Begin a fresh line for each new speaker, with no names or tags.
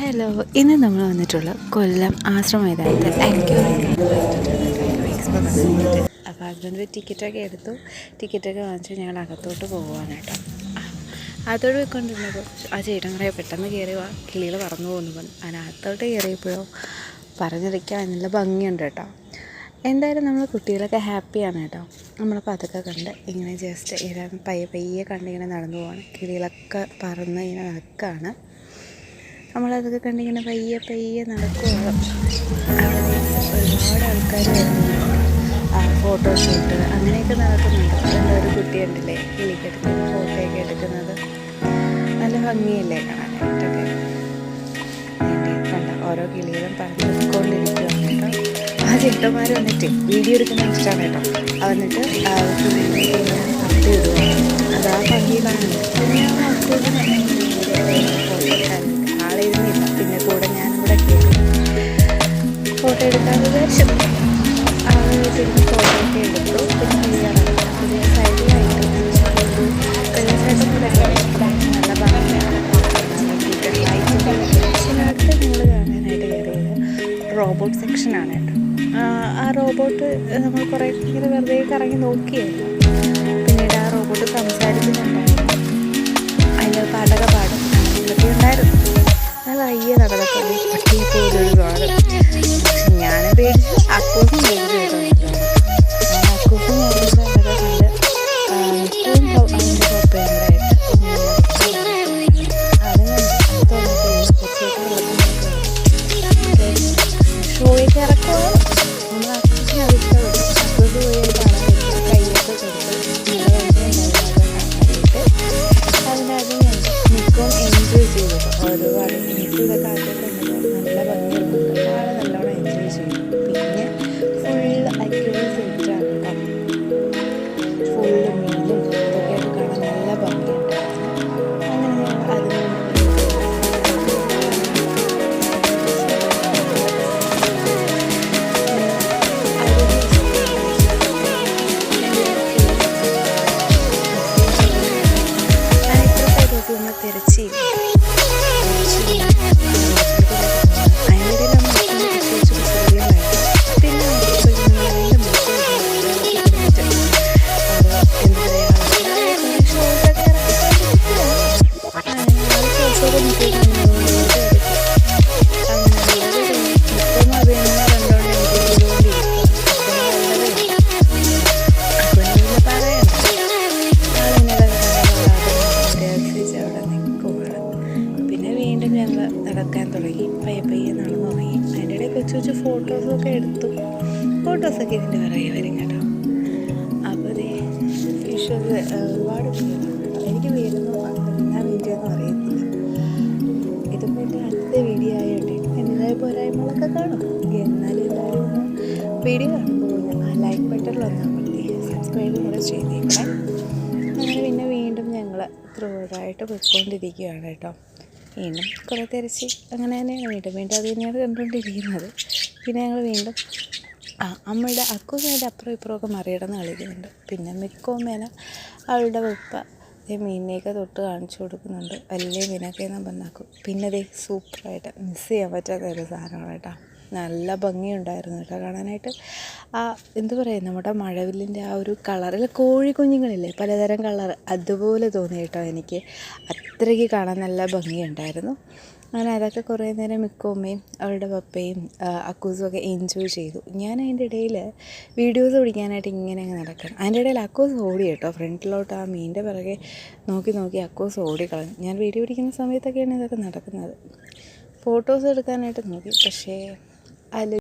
Hello ഇന്ന് നമ്മൾ വന്നിട്ടുള്ള കൊല്ലം ആശ്രമ മൈതാനത്ത് അപ്പോൾ ഹസ്ബൻഡ് ടിക്കറ്റൊക്കെ എടുത്തു. ടിക്കറ്റൊക്കെ വാങ്ങിച്ച് ഞങ്ങൾ അകത്തോട്ട് പോകുവാണ് കേട്ടോ. അകത്തോട്ട് പോയിക്കൊണ്ടിരുന്നപ്പോൾ ആ ചേട്ടൻ കുറേ പെട്ടെന്ന് കയറി കിളികൾ പറന്നു പോകുന്നു പറഞ്ഞു അതിനകത്തോട്ട് കയറിയപ്പോഴോ പറഞ്ഞിരിക്കാൻ നല്ല ഭംഗിയുണ്ട് കേട്ടോ. എന്തായാലും നമ്മൾ കുട്ടികളൊക്കെ ഹാപ്പിയാണ് കേട്ടോ. നമ്മളപ്പോൾ അതൊക്കെ കണ്ട് ഇങ്ങനെ ജസ്റ്റ് ഇങ്ങനെ പയ്യെ പയ്യെ കണ്ടിങ്ങനെ നടന്നു പോവാണ്. കിളികളൊക്കെ പറന്ന് ഇങ്ങനെ നടക്കുകയാണ്. നമ്മളതൊക്കെ കണ്ടിങ്ങനെ പയ്യെ പയ്യെ നടക്കുകയാണ് അവിടെ ഒരുപാട് ആൾക്കാർ വരുന്നുണ്ട് ഫോട്ടോ ഷൂട്ട് അങ്ങനെയൊക്കെ നടക്കുന്നുണ്ട്. അതുകൊണ്ട് ഒരു കുട്ടിയുണ്ടല്ലേ കിളിക്കെടുത്ത് ഫോട്ടോയൊക്കെ എടുക്കുന്നത്. നല്ല ഭംഗിയല്ലേ കാണാനായിട്ടൊക്കെ ഓരോ കിളികളും പറഞ്ഞുകൊണ്ടിരിക്കുകയാണ് കേട്ടോ. ആ ചേട്ടന്മാർ വന്നിട്ട് വീഡിയോ എടുക്കുന്ന ഇഷ്ടമാണ് കേട്ടോ. വന്നിട്ട് അപ്പി ഇടുവാണ് അത് ഭംഗി കാണുന്നുണ്ട് തിരിഞ്ഞ് ഫോട്ടോ ഒക്കെ എടുത്തു പിന്നെ കല്യാണം പിന്നെ സൈഡിലായിട്ട് ഒരു വെള്ളച്ചാട്ടം കൂടെ നല്ല ഭംഗിയാണ് ലൈറ്റിന്റെ അടുത്ത് നിങ്ങൾ കാണാനായിട്ട് കയറിയത് റോബോട്ട് സെക്ഷനാണ് കേട്ടോ ആ, റോബോട്ട് നമ്മൾ കുറേ ഇങ്ങനെ വെറുതെ കറങ്ങി നോക്കിയായിരുന്നു. പിന്നീട് ആ റോബോട്ട് സംസാരിക്കുന്നുണ്ടായിരുന്നു. അതിന്റെ പാട്ടൊക്കെ പാടും. അങ്ങനെയൊക്കെ ഉണ്ടായിരുന്നു. നല്ല അയ്യ നടന്നൊക്കെ ഞങ്ങൾ നടക്കാൻ തുടങ്ങി. പയ്യെ പയ്യെ നടന്നു തുടങ്ങി അതിന്റെ ഇടയിൽ കൊച്ചു കൊച്ചു ഫോട്ടോസൊക്കെ എടുത്തു. ഫോട്ടോസൊക്കെ ഇതിന്റെ പിറകെ വരും കേട്ടോ. അപ്പോൾ ദേ ഫിഷസ് ഒരുപാട് പേരുണ്ട്. എനിക്ക് പേരൊന്നും ഞാൻ വീഡിയോ ഒന്നും അറിയത്തില്ല. ഇതിപ്പോൾ എന്റെ അടുത്ത വീഡിയോ ആയോട്ടെ എന്റെതായ പോരായ്മകളൊക്കെ കാണും. എന്നാലും എല്ലാവരും ഒന്ന് വീഡിയോ കാണുമ്പോൾ ആ ലൈക്ക് ബട്ടണിൽ ഒന്നാൽ മതി സബ്സ്ക്രൈബ് കൂടെ ചെയ്തേക്കാം അങ്ങനെ പിന്നെ വീണ്ടും ഞങ്ങൾ ത്രൂഡായിട്ട് പോയിക്കൊണ്ടിരിക്കുകയാണ് കേട്ടോ. വീണ്ടും കുറേ തിരച്ച് അങ്ങനെ തന്നെയാണ് വീണ്ടും വീണ്ടും അത് തന്നെയാണ് കണ്ടുകൊണ്ടിരിക്കുന്നത്. പിന്നെ ഞങ്ങൾ വീണ്ടും ആ അമ്മയുടെ അക്കുമേന്റെ അപ്പുറം ഇപ്പുറമൊക്കെ മറികടന്ന് കളിക്കുന്നുണ്ട്. പിന്നെ മിക്കോമേന അവളുടെ വെപ്പ മീനിനെയൊക്കെ തൊട്ട് കാണിച്ചു കൊടുക്കുന്നുണ്ട്. വലിയ മീനൊക്കെ ഞാൻ പറഞ്ഞാക്കും പിന്നെ അതേ സൂപ്പറായിട്ട് മിസ് ചെയ്യാൻ പറ്റാത്ത ഒരു സാധനമാണ് കേട്ടോ നല്ല ഭംഗിയുണ്ടായിരുന്നു കേട്ടോ കാണാനായിട്ട്. ആ എന്തു പറയുക നമ്മുടെ മഴവില്ലിന്റെ ആ ഒരു കളറിൽ കോഴി കുഞ്ഞുങ്ങളില്ലേ പലതരം കളർ അതുപോലെ തോന്നി കേട്ടോ എനിക്ക്. അത്രയ്ക്ക് കാണാൻ നല്ല ഭംഗിയുണ്ടായിരുന്നു. അങ്ങനെ അതൊക്കെ കുറേ നേരം മിക്കോമ്മയും അവരുടെ പപ്പയും അക്കൂസും ഒക്കെ എൻജോയ് ചെയ്തു. ഞാൻ അതിന്റെ ഇടയിൽ വീഡിയോസ് പിടിക്കാനായിട്ട് ഇങ്ങനെ അങ്ങ് നടക്കണം. അതിന്റെ ഇടയിൽ അക്കൂസ് ഓടി കേട്ടോ ഫ്രണ്ടിലോട്ട് ആ മീന്റെ പിറകെ നോക്കി നോക്കി അക്കൂസ് ഓടിക്കളഞ്ഞു. ഞാൻ വീഡിയോ പിടിക്കുന്ന സമയത്തൊക്കെയാണ് ഇതൊക്കെ നടക്കുന്നത്. ഫോട്ടോസ് എടുക്കാനായിട്ട് നോക്കി പക്ഷേ Allez.